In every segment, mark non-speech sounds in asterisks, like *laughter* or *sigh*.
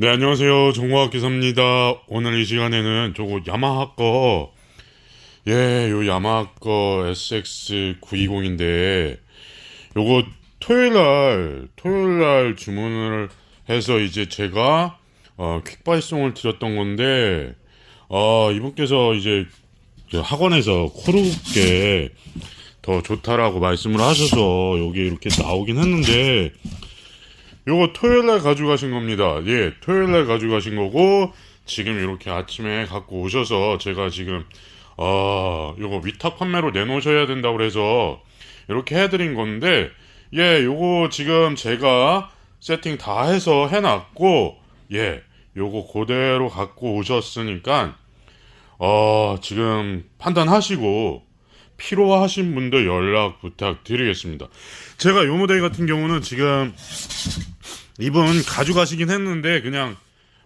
네, 안녕하세요. 정화학 기사입니다. 오늘 이 시간에는 저거 야마하 거, 예, 요 야마하 거 SX920인데, 요거 토요일 날, 토요일 날 주문을 해서 이제 제가, 어, 퀵발송을 드렸던 건데, 어, 이분께서 이제 그 학원에서 코르게 더 좋다라고 말씀을 하셔서 여기 이렇게 나오긴 했는데, 요거 토요일 날 가져가신 겁니다. 예, 토요일 날 가져가신 거고, 지금 이렇게 아침에 갖고 오셔서 제가 지금, 어, 요거 위탁 판매로 내놓으셔야 된다고 그래서 이렇게 해드린 건데, 예, 요거 지금 제가 세팅 다 해서 해놨고, 예, 요거 그대로 갖고 오셨으니까, 어, 지금 판단하시고, 필요하신 분들 연락 부탁드리겠습니다. 제가 요 모델 같은 경우는 지금 이분 가져가시긴 했는데 그냥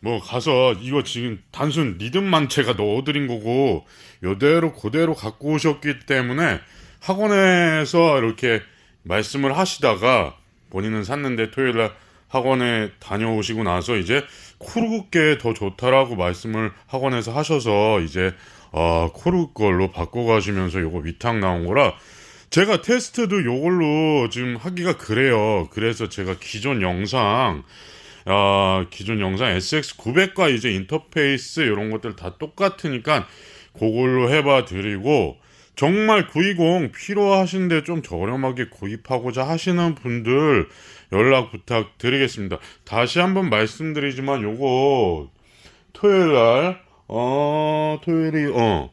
뭐 가서 이거 지금 단순 리듬만 제가 넣어드린 거고 요대로 그대로 갖고 오셨기 때문에 학원에서 이렇게 말씀을 하시다가 본인은 샀는데 토요일날 학원에 다녀오시고 나서 이제 코르게 더 좋다라고 말씀을 학원에서 하셔서 이제 어, 코르 걸로 바꿔가시면서 요거 위탁 나온 거라 제가 테스트도 요걸로 지금 하기가 그래요. 그래서 제가 기존 영상, 아, 기존 영상 SX900과 이제 인터페이스 이런 것들 다 똑같으니까 그걸로 해봐 드리고 정말 920 필요하신데 좀 저렴하게 구입하고자 하시는 분들 연락 부탁드리겠습니다. 다시 한번 말씀드리지만 요거 토요일 날, 어, 토요일이, 어,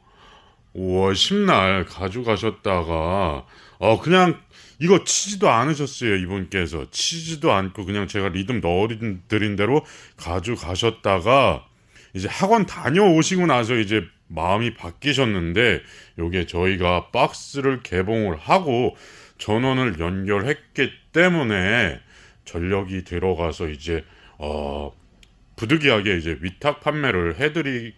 5월 10날 가져가셨다가 어 그냥 이거 치지도 않으셨어요 이분께서. 치지도 않고 그냥 제가 리듬 넣어드린 대로 가져가셨다가 이제 학원 다녀오시고 나서 이제 마음이 바뀌셨는데 요게 저희가 박스를 개봉을 하고 전원을 연결했기 때문에 전력이 들어가서 이제 어 부득이하게 이제 위탁 판매를 해드리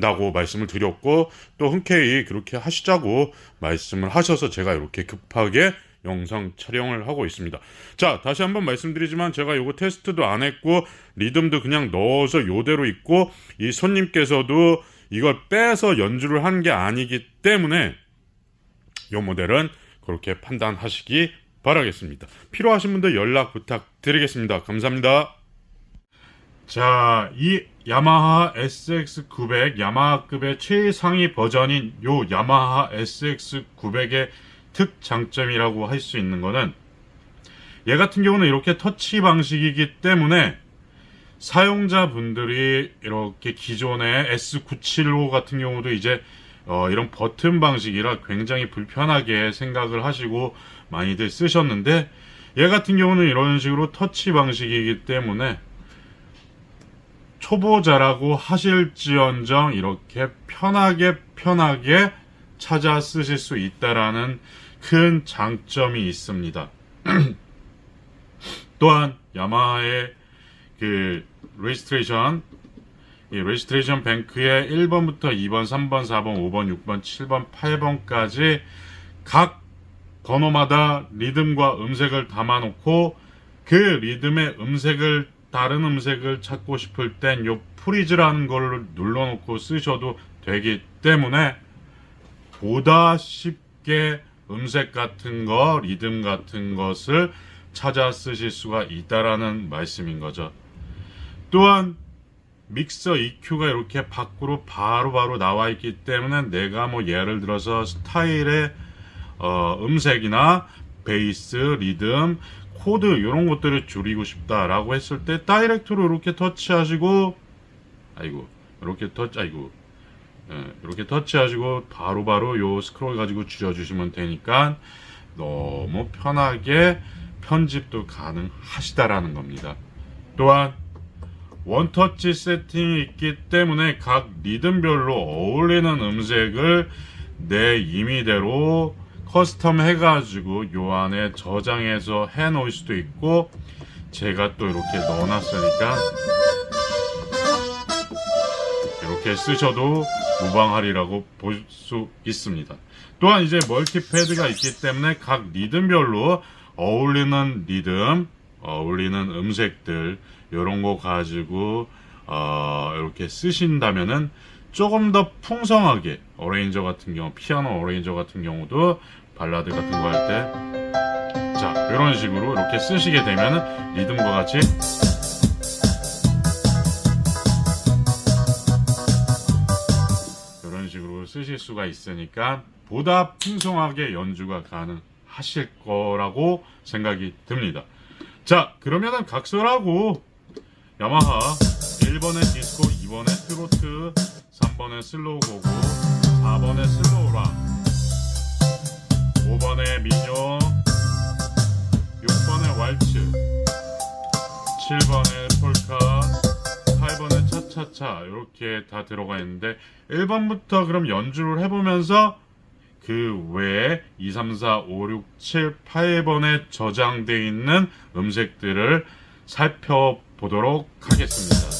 다고 말씀을 드렸고 또 흔쾌히 그렇게 하시자고 말씀을 하셔서 제가 이렇게 급하게 영상 촬영을 하고 있습니다. 자, 다시 한번 말씀드리지만 제가 요거 테스트도 안 했고 리듬도 그냥 넣어서 요대로 있고 이 손님께서도 이걸 빼서 연주를 한 게 아니기 때문에 요 모델은 그렇게 판단하시기 바라겠습니다. 필요하신 분들 연락 부탁드리겠습니다. 감사합니다. 자, 이 야마하 SX900 야마하급의 최상위 버전인 요 야마하 SX900의 특장점이라고 할 수 있는 거는 얘 같은 경우는 이렇게 터치 방식이기 때문에 사용자분들이 이렇게 기존의 S975 같은 경우도 이제 어, 이런 버튼 방식이라 굉장히 불편하게 생각을 하시고 많이들 쓰셨는데 얘 같은 경우는 이런 식으로 터치 방식이기 때문에 초보자라고 하실지언정 이렇게 편하게 편하게 찾아 쓰실 수 있다라는 큰 장점이 있습니다. *clears throat* 또한 야마하의 그 레지스트레이션 이 레지스트레이션 뱅크의 1번부터 2번, 3번, 4번, 5번, 6번, 7번, 8번까지 각 번호마다 리듬과 음색을 담아놓고 그 리듬의 음색을 다른 음색을 찾고 싶을 땐 요 프리즈라는 걸 눌러놓고 쓰셔도 되기 때문에 보다 쉽게 음색 같은 거, 리듬 같은 것을 찾아 쓰실 수가 있다라는 말씀인 거죠. 또한 믹서 EQ가 이렇게 밖으로 바로바로 바로 나와 있기 때문에 내가 뭐 예를 들어서 스타일의 어, 음색이나 베이스, 리듬, 코드 이런 것들을 줄이고 싶다라고 했을 때 다이렉트로 이렇게 터치하시고 아이고 이렇게 터치 아이고 예, 이렇게 터치하시고 바로 바로 요 스크롤 가지고 줄여주시면 되니까 너무 편하게 편집도 가능하시다라는 겁니다. 또한 원터치 세팅이 있기 때문에 각 리듬별로 어울리는 음색을 내 임의대로 커스텀 해가지고 요 안에 저장해서 해 놓을 수도 있고 제가 또 이렇게 넣어놨으니까 이렇게 쓰셔도 무방하리라고 볼 수 있습니다. 또한 이제 멀티패드가 있기 때문에 각 리듬별로 어울리는 리듬 어, 울리는 음색들 이런 거 가지고 어, 이렇게 쓰신다면은 조금 더 풍성하게 어레인저 같은 경우 피아노 어레인저 같은 경우도 발라드 같은 거 할 때 자 이런 식으로 이렇게 쓰시게 되면은 리듬과 같이 이런 식으로 쓰실 수가 있으니까 보다 풍성하게 연주가 가능하실 거라고 생각이 듭니다. 자, 그러면은 각설하고 야마하 1번에 디스코, 2번에 트로트, 3번에 슬로우 고고, 4번에 슬로우 락, 5번에 민요, 6번에 왈츠, 7번에 폴카, 8번에 차차차 이렇게 다 들어가 있는데 1번부터 그럼 연주를 해보면서 그 외에 2, 3, 4, 5, 6, 7, 8번에 저장되어 있는 음색들을 살펴보도록 하겠습니다.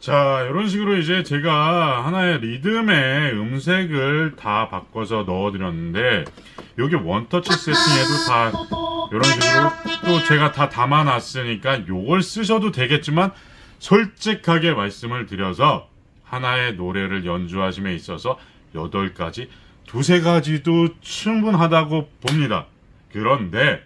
자, 이런 식으로 이제 제가 하나의 리듬의 음색을 다 바꿔서 넣어드렸는데, 여기 원터치 세팅에도 다 이런 식으로 또 제가 다 담아놨으니까 요걸 쓰셔도 되겠지만, 솔직하게 말씀을 드려서 하나의 노래를 연주하심에 있어서 8가지, 두세 가지도 충분하다고 봅니다. 그런데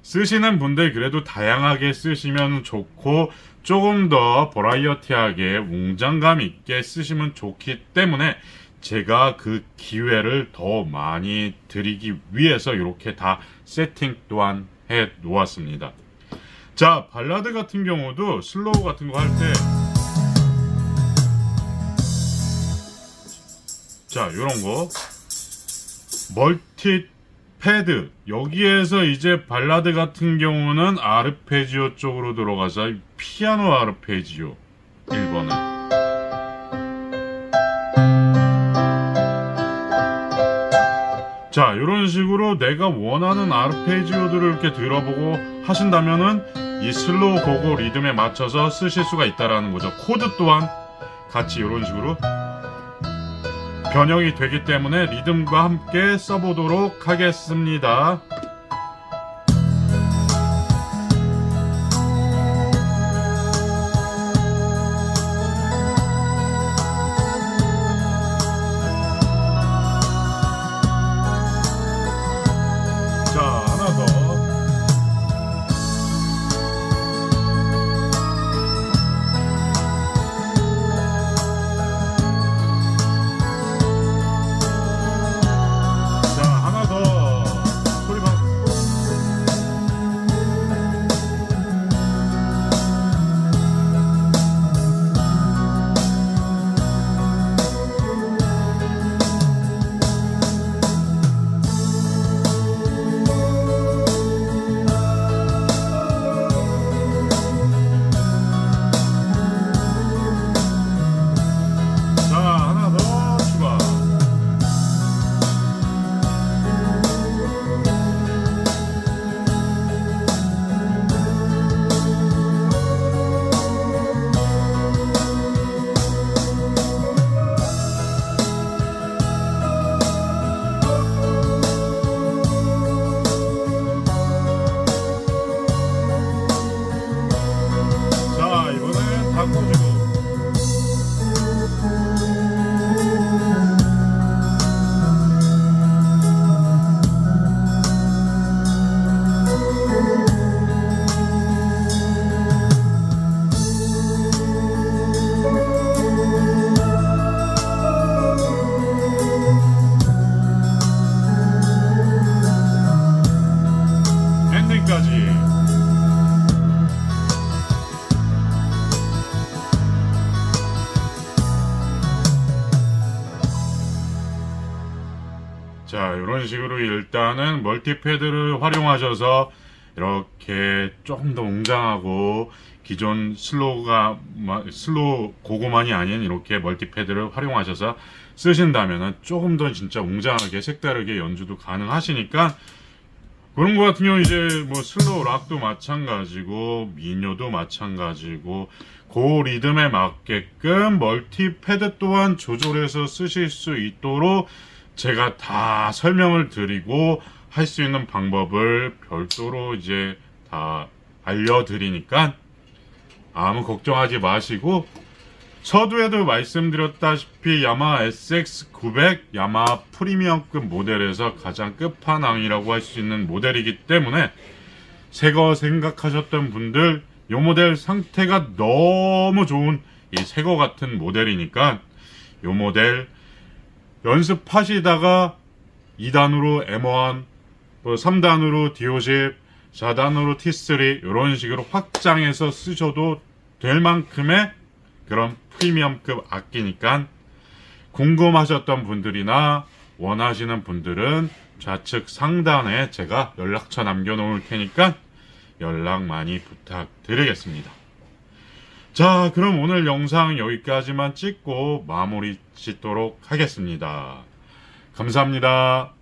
쓰시는 분들 그래도 다양하게 쓰시면 좋고 조금 더 버라이어티하게 웅장감 있게 쓰시면 좋기 때문에 제가 그 기회를 더 많이 드리기 위해서 이렇게 다 세팅 또한 해 놓았습니다. 자, 발라드 같은 경우도 슬로우 같은 거 할 때 자, 요런 거 멀티 패드. 여기에서 이제 발라드 같은 경우는 아르페지오 쪽으로 들어가서 피아노 아르페지오 1번은. 자 이런 식으로 내가 원하는 아르페지오들을 이렇게 들어보고 하신다면은 이 슬로우 고고 리듬에 맞춰서 쓰실 수가 있다라는 거죠. 코드 또한 같이 이런 식으로 변형이 되기 때문에 리듬과 함께 써보도록 하겠습니다. 식으로 일단은 멀티패드를 활용하셔서 이렇게 조금 더 웅장하고 기존 슬로우가 마- 슬로우 고구만이 아닌 이렇게 멀티패드를 활용하셔서 쓰신다면은 조금 더 진짜 웅장하게 색다르게 연주도 가능하시니까 그런 거 같은 경우 이제 뭐 슬로우 락도 마찬가지고 민요도 마찬가지고 그 리듬에 맞게끔 멀티 패드 또한 조절해서 쓰실 수 있도록 제가 다 설명을 드리고 할 수 있는 방법을 별도로 이제 다 알려드리니까 아무 걱정하지 마시고 서두에도 말씀드렸다시피 야마 SX900 야마 프리미엄급 모델에서 가장 끝판왕이라고 할 수 있는 모델이기 때문에 새거 생각하셨던 분들 이 모델 상태가 너무 좋은 이 새거 같은 모델이니까 이 모델 연습하시다가 2단으로 M1 뭐 3단으로 D50 4단으로 T3 이런 식으로 확장해서 쓰셔도 될 만큼의 그런 프리미엄급 악기니까 궁금하셨던 분들이나 원하시는 분들은 좌측 상단에 제가 연락처 남겨놓을 테니까 연락 많이 부탁드리겠습니다. 자, 그럼 오늘 영상 여기까지만 찍고 마무리 짓도록 하겠습니다. 감사합니다.